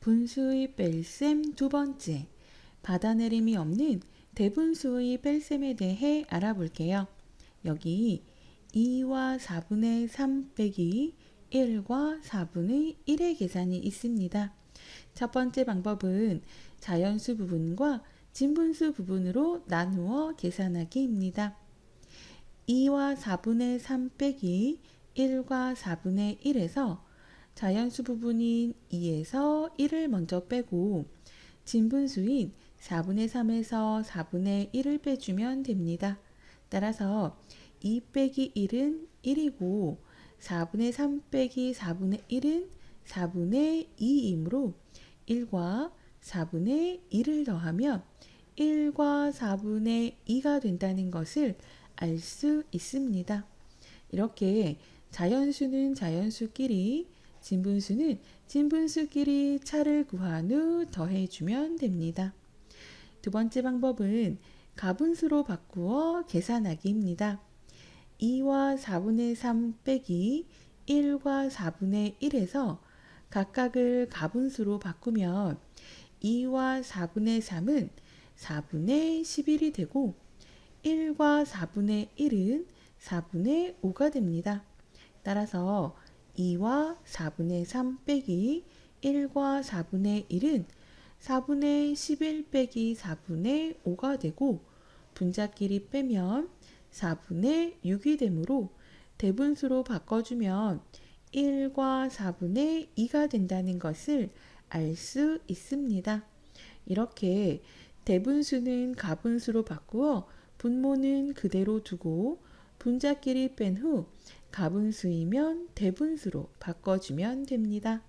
분수의 뺄셈 두 번째, 받아내림이 없는 대분수의 뺄셈에 대해 알아볼게요. 여기 2와 4분의 3 빼기 1과 4분의 1의 계산이 있습니다. 첫 번째 방법은 자연수 부분과 진분수 부분으로 나누어 계산하기입니다. 2와 4분의 3 빼기 1과 4분의 1에서 자연수 부분인 2에서 1을 먼저 빼고 진분수인 4분의 3에서 4분의 1을 빼주면 됩니다. 따라서 2 빼기 1은 1이고 4분의 3 빼기 4분의 1은 4분의 2이므로 1과 4분의 1을 더하면 1과 4분의 2가 된다는 것을 알 수 있습니다. 이렇게 자연수는 자연수끼리, 진분수는 진분수끼리 차를 구한 후 더해주면 됩니다. 두 번째 방법은 가분수로 바꾸어 계산하기입니다. 2와 4분의 3 빼기 1과 4분의 1에서 각각을 가분수로 바꾸면 2와 4분의 3은 4분의 11이 되고 1과 4분의 1은 4분의 5가 됩니다. 따라서 2와 4분의 3 빼기 1과 4분의 1은 4분의 11 빼기 4분의 5가 되고 분자끼리 빼면 4분의 6이 되므로 대분수로 바꿔주면 1과 4분의 2가 된다는 것을 알 수 있습니다. 이렇게 대분수는 가분수로 바꾸어 분모는 그대로 두고 분자끼리 뺀 후 가분수이면 대분수로 바꿔주면 됩니다.